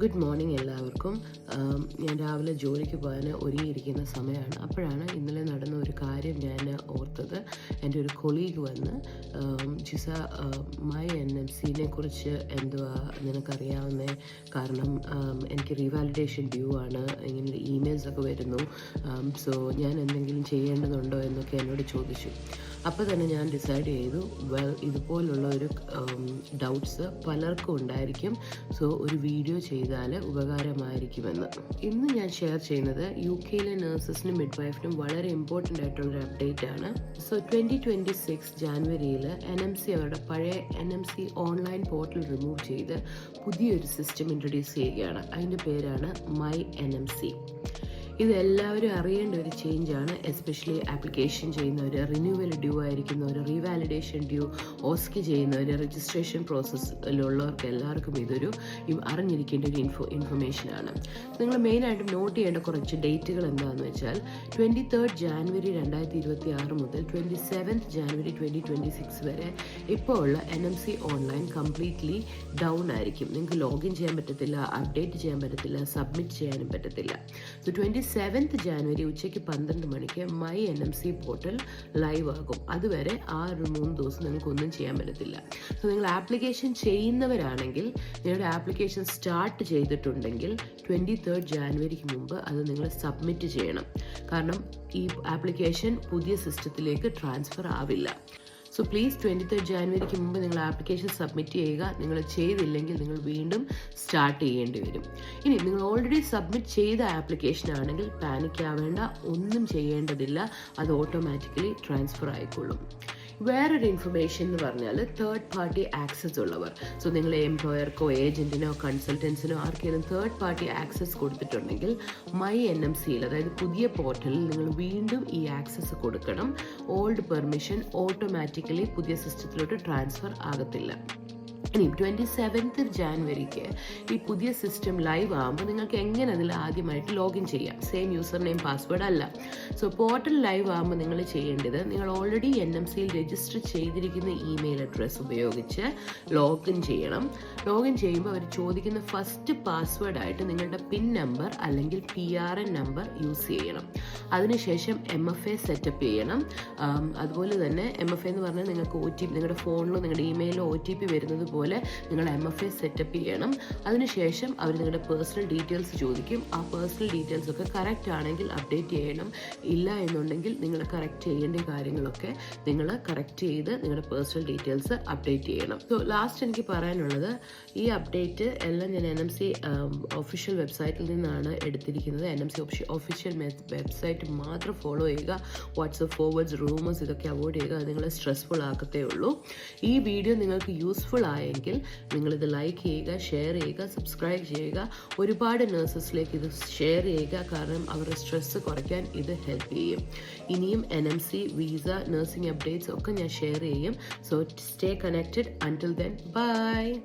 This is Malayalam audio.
ഗുഡ് മോർണിംഗ് എല്ലാവർക്കും. ഞാൻ രാവിലെ ജോലിക്ക് പോകാൻ ഒരുങ്ങിയിരിക്കുന്ന സമയമാണ്. അപ്പോഴാണ് ഇന്നലെ നടന്ന ഒരു കാര്യം ഞാൻ ഓർത്തത്. എന്റെ ഒരു കൊളീഗ് വന്ന് ജിസ മൈ എൻ എം സിനെ കുറിച്ച് എന്തുവാ നിനക്കറിയാവുന്ന? കാരണം എനിക്ക് റീവാലിഡേഷൻ ഡ്യൂ ആണ്. ഇങ്ങനെ ഇമെയിൽസ് ഒക്കെ വരുന്നു. സോ ഞാൻ എന്തെങ്കിലും ചെയ്യേണ്ടതുണ്ടോ എന്നൊക്കെ എന്നോട് ചോദിച്ചു. അപ്പോൾ തന്നെ ഞാൻ ഡിസൈഡ് ചെയ്തു. വെൽ ഇതുപോലുള്ള ഒരു ഡൗട്ട്സ് പലർക്കും ഉണ്ടായിരിക്കും. സോ ഒരു വീഡിയോ ചെയ്താൽ ഉപകാരമായിരിക്കുമെന്ന്. ഇന്ന് ഞാൻ ഷെയർ ചെയ്യുന്നത് യു കെയിലെ നഴ്സസിനും മിഡ് വൈഫിനും വളരെ ഇമ്പോർട്ടന്റ് ആയിട്ടുള്ളൊരു അപ്ഡേറ്റ് ആണ്. സോ ട്വന്റി ട്വന്റി സിക്സ് ജാനുവരിയിൽ എൻ എം സി അവരുടെ പഴയ N M C online portal remove ചെയ്ത് പുതിയൊരു സിസ്റ്റം ഇൻട്രൊഡ്യൂസ് ചെയ്യുകയാണ്. അതിന്റെ പേരാണ് മൈ എൻ എം സി ഇത് എല്ലാവരും അറിയേണ്ട ഒരു ചേഞ്ചാണ് എസ്പെഷ്യലി ആപ്ലിക്കേഷൻ ചെയ്യുന്നവർ റിന്യൂവൽ ഡ്യൂ ആയിരിക്കുന്നവർ റീവാലിഡേഷൻ ഡ്യൂ ഓസ്കി ചെയ്യുന്നവർ രജിസ്ട്രേഷൻ പ്രോസസ്സിലുള്ളവർക്ക് എല്ലാവർക്കും ഇതൊരു അറിഞ്ഞിരിക്കേണ്ട ഒരു ഇൻഫോ ഇൻഫർമേഷനാണ് നിങ്ങൾ മെയിനായിട്ടും നോട്ട് ചെയ്യേണ്ട കുറച്ച് ഡേറ്റുകൾ എന്താണെന്ന് വെച്ചാൽ ട്വന്റി തേർഡ് ജാനുവരി രണ്ടായിരത്തി ഇരുപത്തി ആറ് മുതൽ twenty seventh January twenty twenty six വരെ ഇപ്പോൾ ഉള്ള N M C online completely down ആയിരിക്കും. നിങ്ങൾക്ക് ലോഗിൻ ചെയ്യാൻ പറ്റത്തില്ല അപ്ഡേറ്റ് ചെയ്യാൻ പറ്റത്തില്ല സബ്മിറ്റ് ചെയ്യാനും പറ്റത്തില്ല. സോ ട്വന്റി സെവൻത്ത് ജാനുവരി ഉച്ചയ്ക്ക് പന്ത്രണ്ട് മണിക്ക് my N M C portal live ആകും അതുവരെ ആ ഒരു മൂന്ന് ദിവസം നിങ്ങൾക്കൊന്നും ചെയ്യാൻ പറ്റത്തില്ല. സോ നിങ്ങൾ ആപ്ലിക്കേഷൻ ചെയ്യുന്നവരാണെങ്കിൽ നിങ്ങളുടെ ആപ്ലിക്കേഷൻ സ്റ്റാർട്ട് ചെയ്തിട്ടുണ്ടെങ്കിൽ ട്വന്റി തേർഡ് ജാനുവരിക്ക് മുമ്പ് അത് നിങ്ങൾ സബ്മിറ്റ് ചെയ്യണം. കാരണം ഈ ആപ്ലിക്കേഷൻ പുതിയ സിസ്റ്റത്തിലേക്ക് ട്രാൻസ്ഫർ ആവില്ല. സോ പ്ലീസ് ട്വന്റി തേർഡ് ജാനുവരിക്ക് മുമ്പ് നിങ്ങൾ ആപ്ലിക്കേഷൻ സബ്മിറ്റ് ചെയ്യുക. നിങ്ങൾ ചെയ്തില്ലെങ്കിൽ നിങ്ങൾ വീണ്ടും സ്റ്റാർട്ട് ചെയ്യേണ്ടി വരും. ഇനി നിങ്ങൾ ഓൾറെഡി സബ്മിറ്റ് ചെയ്ത ആപ്ലിക്കേഷൻ ആണെങ്കിൽ പാനിക് ആവേണ്ട ഒന്നും ചെയ്യേണ്ടതില്ല. അത് ഓട്ടോമാറ്റിക്കലി ട്രാൻസ്ഫർ ആയിക്കൊള്ളും. വേറൊരു ഇൻഫർമേഷൻ എന്ന് പറഞ്ഞാൽ തേർഡ് പാർട്ടി ആക്സസ് ഉള്ളവർ. സോ നിങ്ങൾ എംപ്ലോയർക്കോ ഏജന്റിനോ കൺസൾട്ടൻസിനോ ആർക്കെങ്കിലും തേർഡ് പാർട്ടി ആക്സസ് കൊടുത്തിട്ടുണ്ടെങ്കിൽ മൈ എൻ എം സിയിൽ അതായത് പുതിയ പോർട്ടലിൽ നിങ്ങൾ വീണ്ടും ഈ ആക്സസ് കൊടുക്കണം. ഓൾഡ് പെർമിഷൻ ഓട്ടോമാറ്റിക്കലി പുതിയ സിസ്റ്റത്തിലോട്ട് ട്രാൻസ്ഫർ ആകത്തില്ല. ഇനി ട്വന്റി സെവൻത്ത് ജാനുവരിക്ക് ഈ പുതിയ സിസ്റ്റം ലൈവ് ആകുമ്പോൾ നിങ്ങൾക്ക് എങ്ങനെ അതിൽ ആദ്യമായിട്ട് ലോഗിൻ ചെയ്യാം? സെയിം യൂസർ നെയിം പാസ്വേഡ് അല്ല. സോ പോർട്ടൽ ലൈവ് ആകുമ്പോൾ നിങ്ങൾ ചെയ്യേണ്ടത് നിങ്ങൾ ഓൾറെഡി എൻ എം സിയിൽ രജിസ്റ്റർ ചെയ്തിരിക്കുന്ന ഇമെയിൽ അഡ്രസ്സ് ഉപയോഗിച്ച് ലോഗിൻ ചെയ്യണം. ലോഗിൻ ചെയ്യുമ്പോൾ അവർ ചോദിക്കുന്ന ഫസ്റ്റ് പാസ്വേഡായിട്ട് നിങ്ങളുടെ പിൻ നമ്പർ അല്ലെങ്കിൽ P R N number use ചെയ്യണം. അതിനുശേഷം എം എഫ് എ സെറ്റപ്പ് ചെയ്യണം. അതുപോലെ തന്നെ എം എഫ് എന്ന് പറഞ്ഞാൽ നിങ്ങൾക്ക് ഒ ടി പി നിങ്ങളുടെ ഫോണിലോ നിങ്ങളുടെ ഇമെയിലോ ഒ ടി പി വരുന്നത് പോലെ നിങ്ങൾ എം എഫ് എ സെറ്റപ്പ് ചെയ്യണം. അതിനുശേഷം അവർ നിങ്ങളുടെ പേഴ്സണൽ ഡീറ്റെയിൽസ് ചോദിക്കും. ആ പേഴ്സണൽ ഡീറ്റെയിൽസ് ഒക്കെ കറക്റ്റ് ആണെങ്കിൽ അപ്ഡേറ്റ് ചെയ്യണം. ഇല്ല എന്നുണ്ടെങ്കിൽ നിങ്ങൾ കറക്റ്റ് ചെയ്യേണ്ട കാര്യങ്ങളൊക്കെ നിങ്ങൾ കറക്റ്റ് ചെയ്ത് നിങ്ങളുടെ പേഴ്സണൽ ഡീറ്റെയിൽസ് അപ്ഡേറ്റ് ചെയ്യണം. സോ ലാസ്റ്റ് എനിക്ക് പറയാനുള്ളത് ഈ അപ്ഡേറ്റ് എല്ലാം ഞാൻ എൻ എം സി ഒഫീഷ്യൽ വെബ്സൈറ്റിൽ നിന്നാണ് എടുത്തിരിക്കുന്നത്. N M C official website മാത്രം ഫോളോ ചെയ്യുക. വാട്സപ്പ് ഫോർവേഡ്സ് റൂമേഴ്സ് ഇതൊക്കെ അവോയ്ഡ് ചെയ്യുക. അത് നിങ്ങളെ സ്ട്രെസ്ഫുൾ ആക്കത്തേ ഉള്ളൂ. ഈ വീഡിയോ നിങ്ങൾക്ക് യൂസ്ഫുൾ ആയെങ്കിൽ നിങ്ങളിത് ലൈക്ക് ചെയ്യുക ഷെയർ ചെയ്യുക സബ്സ്ക്രൈബ് ചെയ്യുക. ഒരുപാട് നഴ്സസിലേക്ക് ഇത് ഷെയർ ചെയ്യുക. കാരണം അവരുടെ സ്ട്രെസ്സ് കുറയ്ക്കാൻ ഇത് ഹെൽപ്പ് ചെയ്യും. ഇനിയും N M C visa nursing updates ഒക്കെ ഞാൻ ഷെയർ ചെയ്യും. So stay connected until then bye